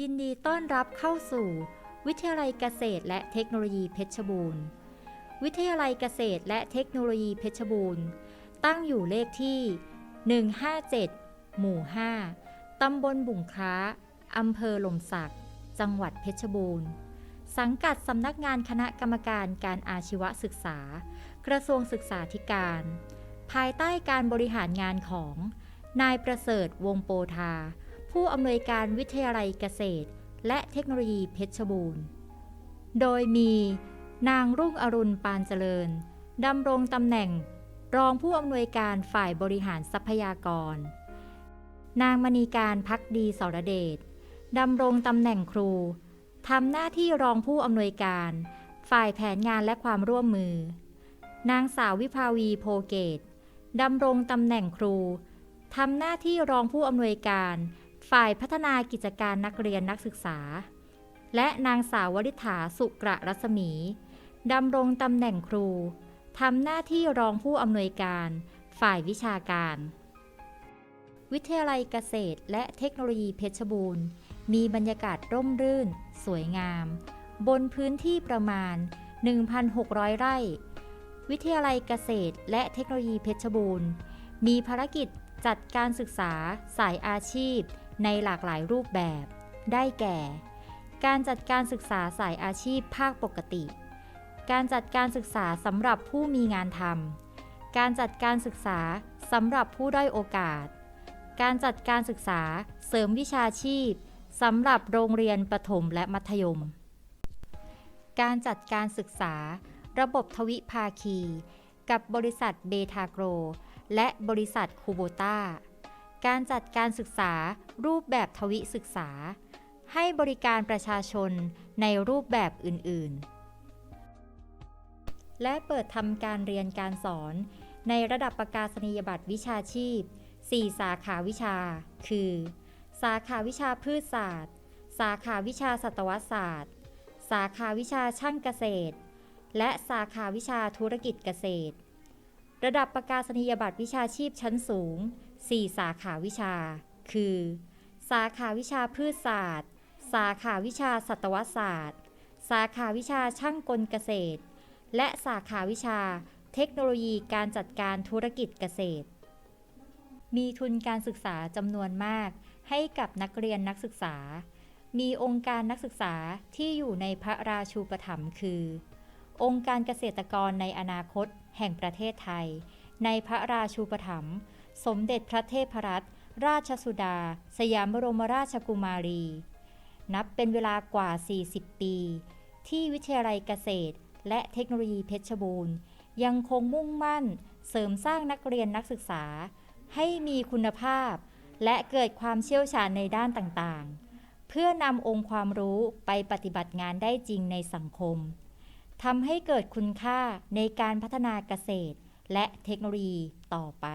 ยินดีต้อนรับเข้าสู่ วิทยาลัยเกษตรและเทคโนโลยีเพชรบูรณ์ วิทยาลัยเกษตรและเทคโนโลยีเพชรบูรณ์ ตั้งอยู่เลขที่ 157 หมู่ 5 ตำบลบุงค้า อำเภอหล่มสัก จังหวัดเพชรบูรณ์ สังกัดสำนักงานคณะกรรมการการอาชีวศึกษา กระทรวงศึกษาธิการ ภายใต้การบริหารงานของ นายประเสริฐวงศ์โปธา ผู้อำนวยการวิทยาลัยเกษตร และเทคโนโลยีเพชรบูรณ์ โดยมีนางรุ่งอรุณปานเจริญดำรงตำแหน่งรองผู้อำนวยการฝ่ายบริหารทรัพยากร นางมณีการพักดีสรเดชดำรงตำแหน่งครูทำหน้าที่รองผู้อำนวยการ ฝ่ายแผนงานและความร่วมมือ นางสาววิภาวีโพเกตดำรงตำแหน่งครูทำหน้าที่รองผู้อำนวยการ ฝ่ายพัฒนากิจการนักเรียนนักศึกษา และนางสาววริษฐาสุกระรัศมีดำรงตำแหน่งครูทำหน้าที่รองผู้อำนวยการ ฝ่ายวิชาการ วิทยาลัยเกษตรและเทคโนโลยีเพชรบูรณ์ มีบรรยากาศร่มรื่น สวยงาม บนพื้นที่ประมาณ 1,600 ไร่ วิทยาลัยเกษตรและเทคโนโลยีเพชรบูรณ์ มีภารกิจจัดการศึกษาสายอาชีพ ในหลากหลายรูปแบบ ได้แก่ การจัดการศึกษาสายอาชีพภาคปกติ การจัดการศึกษาสำหรับผู้มีงานทำการจัดการศึกษาสำหรับผู้ด้อยโอกาส การจัดการศึกษาเสริมวิชาชีพสำหรับโรงเรียนประถมและมัธยม การจัดการศึกษา ระบบทวิภาคี กับบริษัทเบทาโกร และบริษัทคูโบตา การจัดการศึกษารูปแบบทวิศึกษา ให้บริการประชาชนในรูปแบบอื่น ๆ และเปิดทำการเรียนการสอนในระดับประกาศนียบัตรวิชาชีพ 4 สาขาวิชา คือ สาขาวิชาพืชศาสตร์ สาขาวิชาสัตวศาสตร์ สาขาวิชาช่างเกษตร และสาขาวิชาธุรกิจเกษตร ระดับประกาศนียบัตรวิชาชีพชั้นสูง 4 สาขาวิชา คือ สาขาวิชาพืชศาสตร์ สาขาวิชาสัตวศาสตร์ สาขาวิชาช่างกลเกษตร และสาขาวิชาเทคโนโลยีการจัดการธุรกิจเกษตร มีทุนการศึกษาจำนวนมาก ให้กับนักเรียนนักศึกษา มีองค์การนักศึกษาที่อยู่ในพระราชูปถัมภ์คือ องค์การเกษตรกรในอนาคตแห่งประเทศไทย ในพระราชูปถัมภ์ สมเด็จพระเทพรัตนราชสุดา สยามบรมราชกุมารี นับเป็นเวลากว่า 40 ปี ที่วิทยาลัยเกษตร และเทคโนโลยีเพชรบูรณ์ ยังคงมุ่งมั่นเสริมสร้างนักเรียนนักศึกษา ให้มีคุณภาพ และเกิดความเชี่ยวชาญในด้านต่างๆ เพื่อนำองค์ความรู้ไปปฏิบัติงานได้จริงในสังคมทำให้เกิดคุณค่าในการพัฒนาเกษตร และเทคโนโลยีต่อไป